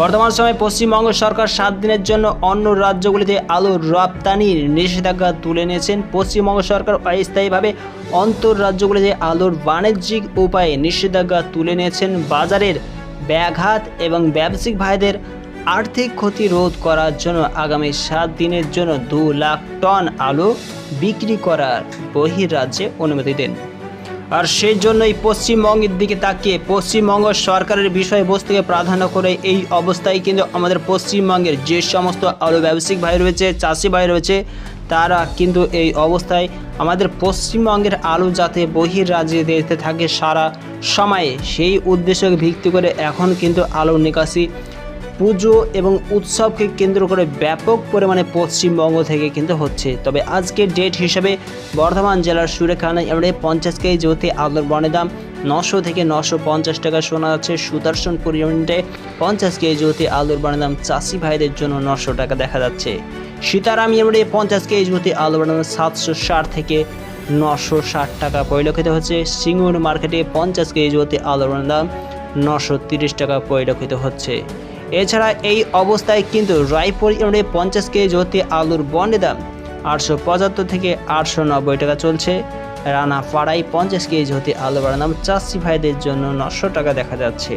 বর্তমান সময়ে পশ্চিমবঙ্গ সরকার সাত দিনের জন্য অন্য রাজ্যগুলিতে আলুর রপ্তানির নিষেধাজ্ঞা তুলে নিয়েছেন। পশ্চিমবঙ্গ সরকার অস্থায়ীভাবে অন্তর রাজ্যগুলিতে আলুর বাণিজ্যিক উপায়ে নিষেধাজ্ঞা তুলে নিয়েছেন। বাজারের ব্যাঘাত এবং ব্যবসায়িক ভাইদের আর্থিক ক্ষতি রোধ করার জন্য আগামী সাত দিনের জন্য দু লাখ টন আলু বিক্রি করার বহির্রাজ্যে অনুমতি দেন। আর সেই জন্যই পশ্চিমবঙ্গের দিকে তাকিয়ে পশ্চিমবঙ্গ সরকারের বিষয়বস্তুকে প্রাধান্য করে এই অবস্থায় কিন্তু আমাদের পশ্চিমবঙ্গের যে সমস্ত আলু ব্যবসায়িক ভাই রয়েছে, চাষি ভাই রয়েছে, তারা কিন্তু এই অবস্থায় আমাদের পশ্চিমবঙ্গের আলু যাতে বহির্রাজ্যে যেতে থাকে সারা সময়ে, সেই উদ্দেশ্যকে ভিত্তি করে এখন কিন্তু আলু নিকাশি পুজো এবং উৎসবকে কেন্দ্র করে ব্যাপক পরিমাণে পশ্চিমবঙ্গ থেকে কিন্তু হচ্ছে। তবে আজকের ডেট হিসেবে বর্ধমান জেলার সুরেখানায় এবারে পঞ্চাশ কেজি জ্যোতি আলুর বনের দাম নশো থেকে নশো পঞ্চাশ টাকা শোনা যাচ্ছে। সুদর্শনপুর ইউনিটে পঞ্চাশ কেজি জ্যোতি আলুর বনের দাম চাষি ভাইদের জন্য নশো টাকা দেখা যাচ্ছে। সীতারাম ইউনিটে পঞ্চাশ কেজি জ্যোতি আলুর বনের দাম সাতশো ষাট থেকে নশো ষাট টাকা পরিলক্ষিত হচ্ছে। সিঙ্গুর মার্কেটে পঞ্চাশ কেজি জ্যোতি আলুর বনের দাম নশো তিরিশ টাকা পরিলক্ষিত হচ্ছে। এছাড়া এই অবস্থায় কিন্তু রায়পুর ইউনিটে পঞ্চাশ কেজি জ্যোতি আলুর বন্ডের দাম আটশো পঁচাত্তর থেকে আটশো নব্বই টাকা চলছে। রানা পাড়ায় পঞ্চাশ কেজি জ্যোতি আলু বাড়ার দাম চাষি ভাইদের জন্য নশো টাকা দেখা যাচ্ছে।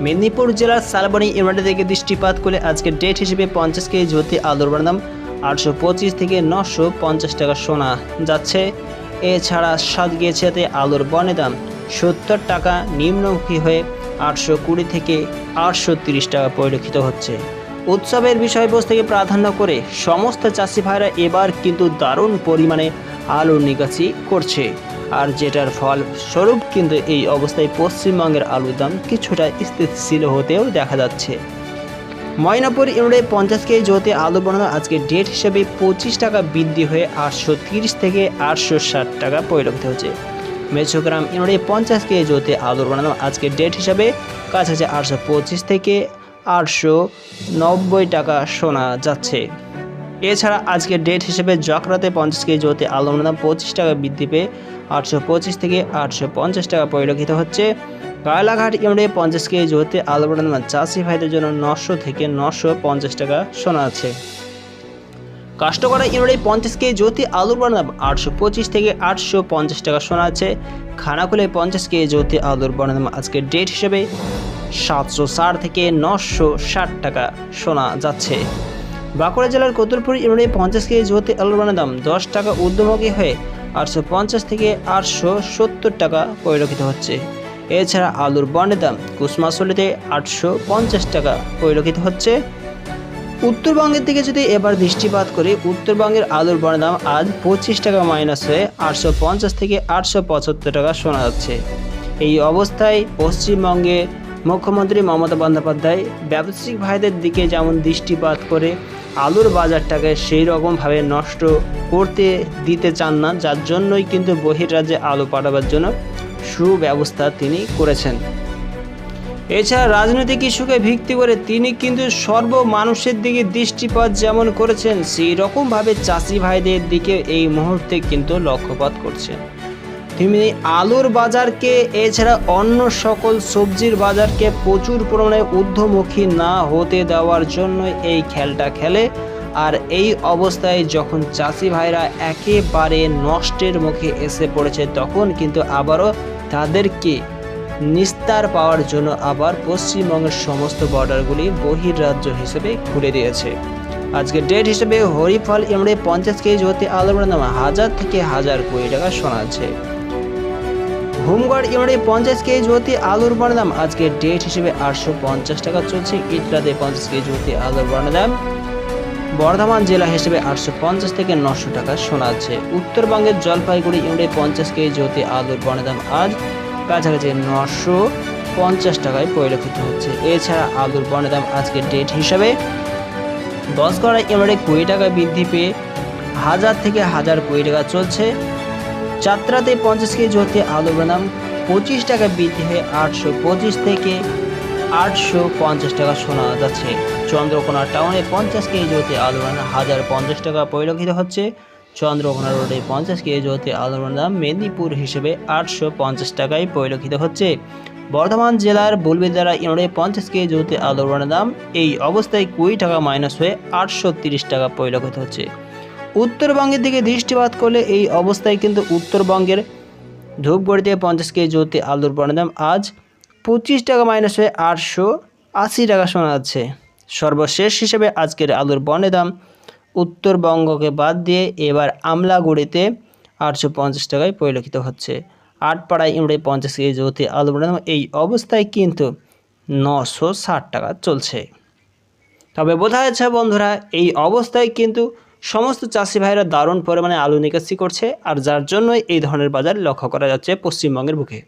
মেদিনীপুর জেলার শালবনী ইউনিট থেকে দৃষ্টিপাত করে আজকে ডেট হিসেবে পঞ্চাশ কেজি জ্যোতি আলুর বাড়ার দাম আটশো পঁচিশ থেকে নশো পঞ্চাশ টাকা শোনা যাচ্ছে। এছাড়া সাত গিয়েছে আলুর বনে দাম সত্তর টাকা নিম্নমুখী হয়ে আটশো কুড়ি থেকে আটশো তিরিশ টাকা পরিলক্ষিত হচ্ছে। উৎসবের বিষয়বস্তুকে প্রাধান্য করে সমস্ত চাষি ভাইরা এবার কিন্তু দারুণ পরিমাণে আলুর নিকাশি করছে। আর যেটার ফল স্বরূপ কিন্তু এই অবস্থায় পশ্চিমবঙ্গের আলুর দাম কিছুটা স্থিতিশীল হতেও দেখা যাচ্ছে। ময়নাপুর ইউনিটে পঞ্চাশ কেজি জ্যোতি আলু বানানো আজকে ডেট হিসেবে পঁচিশ টাকা বৃদ্ধি হয়ে আটশো তিরিশ থেকে আটশো ষাট টাকা পরিলক্ষিত হচ্ছে মেচোগ্রাম ইউনিটে পঞ্চাশ কেজি জ্যোতি আলুর বানানো আজকে ডেট হিসাবে কাছাকাছি আটশো পঁচিশ থেকে আটশো নব্বই টাকা শোনা যাচ্ছে এছাড়া আজকে ডেট হিসেবে জকরাতে পঞ্চাশ কেজি জ্যোতি আলুর দাম পঁচিশ টাকা বৃদ্ধি পেয়ে আটশো পঁচিশ থেকে আটশো পঞ্চাশ টাকা পরিলক্ষিত হচ্ছে কায়লাঘাট ইউনিটে পঞ্চাশ কেজি জ্যোতি আলুর দাম চাষি ভাইদের জন্য নশো থেকে নশো পঞ্চাশ টাকা শোনা যাচ্ছে কাস্টকরা ইউনিটে পঞ্চাশ কেজি জ্যোতি আলুর বানাম, আটশো পঁচিশ থেকে আটশো পঞ্চাশ টাকা শোনা আছে। খানাকুলে পঞ্চাশ কেজি জ্যোতি আলুর বানাম আজকের ডেট হিসেবে সাতশো ষাট থেকে নশো ষাট টাকা শোনা যাচ্ছে। বাঁকুড়া জেলার কতুলপুর ইউনিটে পঞ্চাশ কেজি জ্যোতি আলুর বানার দাম দশ টাকা ঊর্ধ্বমুখী হয়ে আটশো পঞ্চাশ থেকে আটশো সত্তর টাকা পরিলক্ষিত হচ্ছে। এছাড়া আলুর বন্ডের দাম, কুসমাসলিতে আটশো পঞ্চাশ টাকা পরিলক্ষিত হচ্ছে। উত্তরবঙ্গের দিকে যদি এবার দৃষ্টিপাত করি, উত্তরবঙ্গের আলুর বনের দাম আজ পঁচিশ টাকা মাইনাস হয়ে আটশো পঞ্চাশ থেকে আটশো পঁচাত্তর টাকা শোনা যাচ্ছে। এই অবস্থায় পশ্চিমবঙ্গে মুখ্যমন্ত্রী মমতা বন্দ্যোপাধ্যায় ব্যবসায়িক ভাইদের দিকে যেমন দৃষ্টিপাত করে, আলুর বাজারটাকে সেই রকমভাবে নষ্ট করতে দিতে চান না, যার জন্যই কিন্তু বহির্রাজ্যে আলু পাঠাবার জন্য সুব্যবস্থা তিনি করেছেন। এছাড়া রাজনৈতিক ইস্যুকে ভিত্তি করে তিনি কিন্তু সর্ব মানুষের দিকে দৃষ্টিপাত যেমন করেছেন, সেই রকমভাবে চাষি ভাইদের দিকে এই মুহূর্তে কিন্তু লক্ষ্যপাত করছেন। তিনি আলুর বাজারকে, এছাড়া অন্য সকল সবজির বাজারকে প্রচুর পরিমাণে ঊর্ধ্বমুখী না হতে দেওয়ার জন্য এই খেলটা খেলে। আর এই অবস্থায় যখন চাষি ভাইরা একেবারে নষ্টের মুখে এসে পড়েছে, তখন কিন্তু আবারও তাদেরকে নিস্তার পাওয়ার জন্য আবার পশ্চিমবঙ্গের সমস্ত বর্ডারগুলি বহির্রাজ্য হিসেবে খুলে দিয়েছে। আজকে ডেট হিসেবে হরিফল এমড়ে পঞ্চাশ কেজি হতে আলুর দাম হাজার থেকে হাজার কোটি টাকা শোনাচ্ছে। হোমগার্ড ইউনিটে পঞ্চাশ কেজি হতে আলুর দাম আজকে ডেট হিসেবে আটশো পঞ্চাশ টাকা চলছে। ইটরাতে পঞ্চাশ কেজি হতে আলুর দাম বর্ধমান জেলা হিসেবে আটশো পঞ্চাশ থেকে নশো টাকা শোনাচ্ছে। উত্তরবঙ্গের জলপাইগুড়ি ইউনিটে পঞ্চাশ কেজি হতে আলুর দাম আজ কাছাকাছি নশো পঞ্চাশ টাকায় পরিলক্ষিত হচ্ছে। এছাড়া আলুর বনের দাম আজকের ডেট হিসাবে দশ গড়া ইউনিটে কুড়ি টাকা বৃদ্ধি পেয়ে হাজার থেকে হাজার কুড়ি টাকা চলছে। যাত্রাতে পঞ্চাশ কেজি হতে আলুর দাম পঁচিশ টাকা বৃদ্ধি হয়ে আটশো পঁচিশ থেকে আটশো পঞ্চাশ টাকা শোনা যাচ্ছে। চন্দ্রকোনা টাউনে পঞ্চাশ কেজি হতে আলুর হাজার পঞ্চাশ টাকা পরিলক্ষিত হচ্ছে। চন্দ্রকোনা রোডে পঞ্চাশ কেজি হতে আলুর দাম মেদিনীপুর হিসেবে আটশো পঞ্চাশ টাকায় পরিলক্ষিত হচ্ছে। বর্ধমান জেলার বুলবিদারা ইউনিটে পঞ্চাশ কেজি জমিতে আলুর দাম এই অবস্থায় কুড়ি টাকা মাইনাস হয়ে আটশো টাকা পরিলক্ষিত হচ্ছে। উত্তরবঙ্গের দিকে দৃষ্টিপাত করলে এই অবস্থায় কিন্তু উত্তরবঙ্গের ধূপগড়িতে পঞ্চাশ কেজি জমিতে আলুর দাম আজ পঁচিশ টাকা মাইনাস হয়ে আটশো আশি টাকা শোনা যাচ্ছে। সর্বশেষ হিসেবে আজকের আলুর বনের দাম উত্তরবঙ্গকে বাদ দিয়ে এবার আমলাগুড়িতে আটশো পঞ্চাশ টাকায় পরিলক্ষিত হচ্ছে। আটপাড়ায় ইউনিটে পঞ্চাশ কেজি জ্যোতি আলু এই অবস্থায় কিন্তু নশো ষাট টাকা চলছে। তবে বোঝা যাচ্ছে বন্ধুরা, এই অবস্থায় কিন্তু সমস্ত চাষি ভাইরা দারুণ পরিমাণে আলু নিকাশি করছে, আর যার জন্যই এই ধরনের বাজার লক্ষ্য করা যাচ্ছে পশ্চিমবঙ্গের বুকে।